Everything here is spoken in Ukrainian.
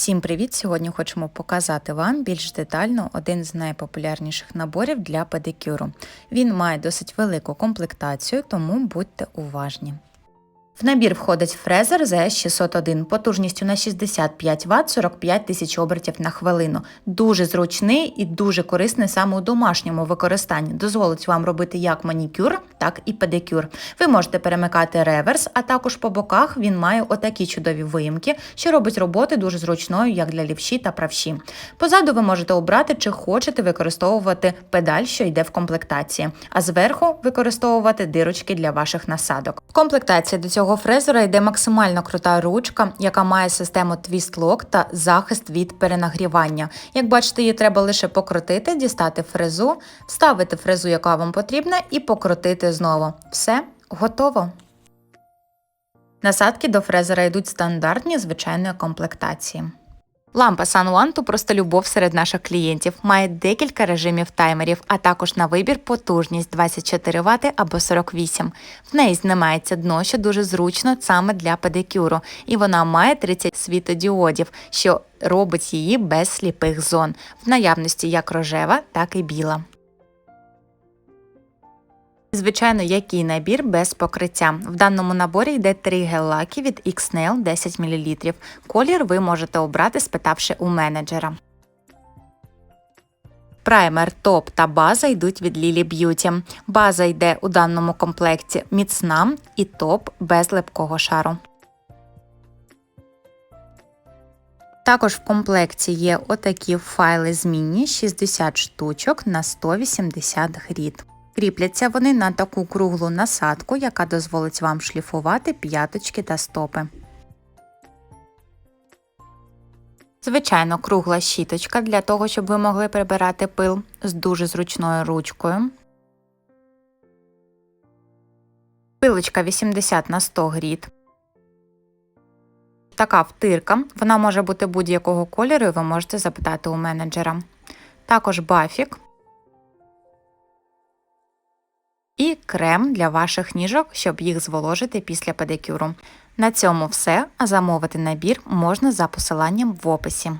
Всім привіт! Сьогодні хочемо показати вам більш детально один з найпопулярніших наборів для педикюру. Він має досить велику комплектацію, тому будьте уважні. В набір входить фрезер ZS601 потужністю на 65 Вт 45 тисяч обертів на хвилину. Дуже зручний і дуже корисний саме у домашньому використанні. Дозволить вам робити як манікюр, так і педикюр. Ви можете перемикати реверс, а також по боках він має отакі чудові виїмки, що робить роботи дуже зручною як для лівші та правші. Позаду ви можете обрати, чи хочете використовувати педаль, що йде в комплектації, а зверху використовувати дирочки для ваших насадок. В комплектації до цього фрезера йде максимально крута ручка, яка має систему твіст-лок та захист від перенагрівання. Як бачите, її треба лише покрутити, дістати фрезу, вставити фрезу, яка вам потрібна, і покрутити знову. Все готово. Насадки до фрезера йдуть стандартні звичайної комплектації. Лампа Сан то просто любов серед наших клієнтів. Має декілька режимів таймерів, а також на вибір потужність 24 Вт або 48. В неї знімається дно, що дуже зручно саме для педикюру, і вона має 30 світодіодів, що робить її без сліпих зон, в наявності як рожева, так і біла. Звичайно, який набір без покриття. В даному наборі йде три гель-лаки від X-Nail 10 мл. Колір ви можете обрати, спитавши у менеджера. Праймер, топ та база йдуть від Lily Beauty. База йде у даному комплекті міцна і топ без липкого шару. Також в комплекті є отакі файли змінні 60 штучок на 180 грід. Кріпляться вони на таку круглу насадку, яка дозволить вам шліфувати п'яточки та стопи. Звичайно, кругла щіточка для того, щоб ви могли прибирати пил з дуже зручною ручкою. Пилочка 80 на 100 грід. Така втирка. Вона може бути будь-якого кольору, і ви можете запитати у менеджера. Також бафік. Крем для ваших ніжок, щоб їх зволожити після педикюру. На цьому все, а замовити набір можна за посиланням в описі.